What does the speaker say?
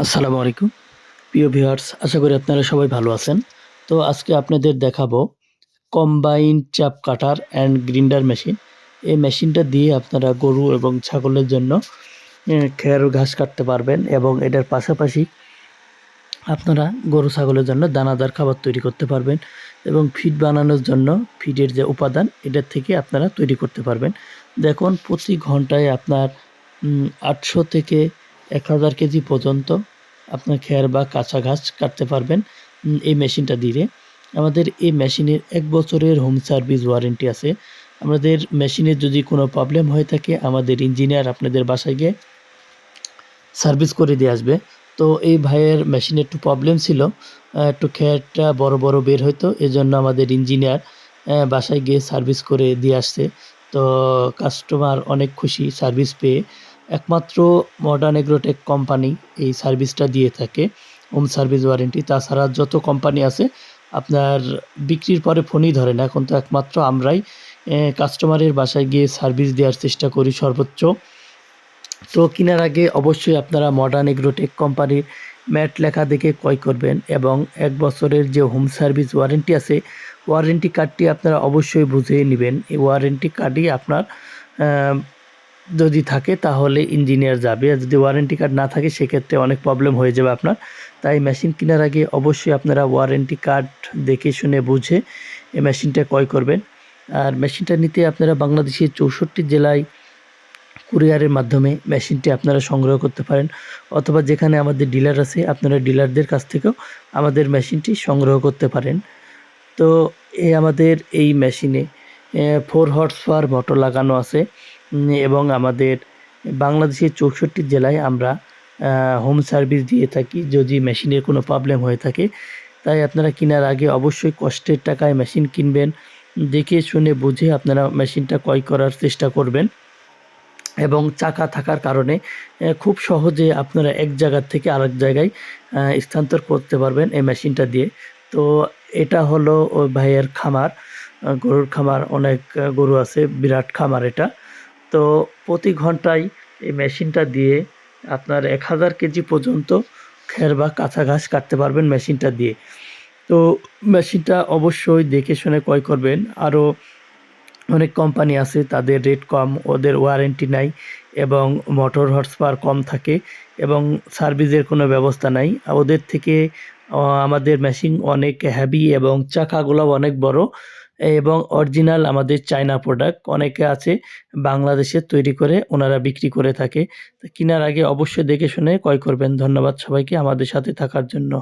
আসসালামু আলাইকুম। প্রিয় ভিউয়ার্স, আশা করি আপনারা সবাই ভালো আছেন। তো আজকে আপনাদের দেখাবো কম্বাইন চাপ কাটার অ্যান্ড গ্রিন্ডার মেশিন। এই মেশিনটা দিয়ে আপনারা গরু এবং ছাগলের জন্য খের ঘাস কাটতে পারবেন এবং এটার পাশাপাশি আপনারা গরু ছাগলের জন্য দানাদার খাবার তৈরি করতে পারবেন এবং ফিড বানানোর জন্য ফিডের যে উপাদান, এটার থেকে আপনারা তৈরি করতে পারবেন। দেখুন, প্রতি ঘন্টায় আপনার আটশো থেকে এক হাজার কেজি পর্যন্ত আপনার খের বা কাঁচা ঘাস কাটতে পারবেন এই মেশিনটা দিয়ে। আমাদের এই মেশিনের এক বছরের হোম সার্ভিস ওয়ারেন্টি আছে। আমাদের মেশিনের যদি কোনো প্রবলেম হয়ে থাকে, আমাদের ইঞ্জিনিয়ার আপনাদের বাসায় গিয়ে সার্ভিস করে দিয়ে আসবে। তো এই ভাইয়ের মেশিনে একটু প্রবলেম ছিল একটু খেয়ারটা বড় বড় বের হতো এজন্য আমাদের ইঞ্জিনিয়ার বাসায় গিয়ে সার্ভিস করে দিয়ে আসছে। তো কাস্টমার অনেক খুশি সার্ভিস পেয়ে। একমাত্র মডার্ন এগ্রোটেক কোম্পানি এই সার্ভিসটা দিয়ে থাকে হোম সার্ভিস ওয়ারেন্টি তাছাড়া যত কোম্পানি আছে, আপনার বিক্রির পরে ফোনই ধরে না। এখন তো একমাত্র আমরাই কাস্টমারের বাসায় গিয়ে সার্ভিস দেওয়ার চেষ্টা করি সর্বোচ্চ। তো কেনার আগে অবশ্যই আপনারা মডার্ন এগ্রোটেক কোম্পানির ম্যাট লেখা দেখে ক্রয় করবেন এবং এক বছরের যে হোম সার্ভিস ওয়ারেন্টি আছে ওয়ারেন্টি কার্ডটি আপনারা অবশ্যই বুঝে নেবেন। এই ওয়ারেন্টি কার্ডই আপনার যদি থাকে, তাহলে ইঞ্জিনিয়ার যাবে। আর যদি ওয়ারেন্টি কার্ড না থাকে, সেক্ষেত্রে অনেক প্রবলেম হয়ে যাবে আপনার। তাই মেশিন কেনার আগে অবশ্যই আপনারা ওয়ারেন্টি কার্ড দেখে শুনে বুঝে এই মেশিনটা ক্রয় করবেন। আর মেশিনটা নিতে আপনারা বাংলাদেশের চৌষট্টি জেলায় কুরিয়ারের মাধ্যমে মেশিনটি আপনারা সংগ্রহ করতে পারেন। অথবা যেখানে আমাদের ডিলার আছে, আপনারা ডিলারদের কাছ থেকেও আমাদের মেশিনটি সংগ্রহ করতে পারেন। তো এই আমাদের এই মেশিনে ফোর হর্স পাওয়ার মোটর লাগানো আছে। এবং আমাদের বাংলাদেশের চৌষট্টি জেলায় আমরা হোম সার্ভিস দিয়ে থাকি, যদি মেশিনের কোনো প্রবলেম হয়ে থাকে। তাই আপনারা কেনার আগে অবশ্যই কষ্টের টাকায় মেশিন কিনবেন। দেখে শুনে বুঝে আপনারা মেশিনটা ক্রয় করার চেষ্টা করবেন। এবং চাকা থাকার কারণে খুব সহজে আপনারা এক জায়গার থেকে আরেক জায়গায় স্থানান্তর করতে পারবেন এই মেশিনটা দিয়ে। তো এটা হলো ভাইয়ের খামার। গরুর খামার অনেক গরু আছে, বিরাট খামার এটা। তো প্রতি ঘন্টায় এই মেশিনটা দিয়ে আপনার এক হাজার কেজি পর্যন্ত খের বা কাঁচা ঘাস কাটতে পারবেন মেশিনটা দিয়ে। তো মেশিনটা অবশ্যই দেখে শুনে ক্রয় করবেন। আরও অনেক কোম্পানি আছে, তাদের রেট কম, ওদের ওয়ারেন্টি নাই এবং মোটর হর্স কম থাকে এবং সার্ভিসের কোনো ব্যবস্থা নাই। ওদের থেকে আমাদের মেশিন অনেক হ্যাভি এবং চাকাগুলো অনেক বড়। এবং অরিজিনাল আমাদের চায়না প্রোডাক্ট অনেকে আছে বাংলাদেশে তৈরি করে ওনারা বিক্রি করে থাকে। কেনার আগে অবশ্যই দেখে শুনে ক্রয় করবেন। ধন্যবাদ সবাইকে আমাদের সাথে থাকার জন্য।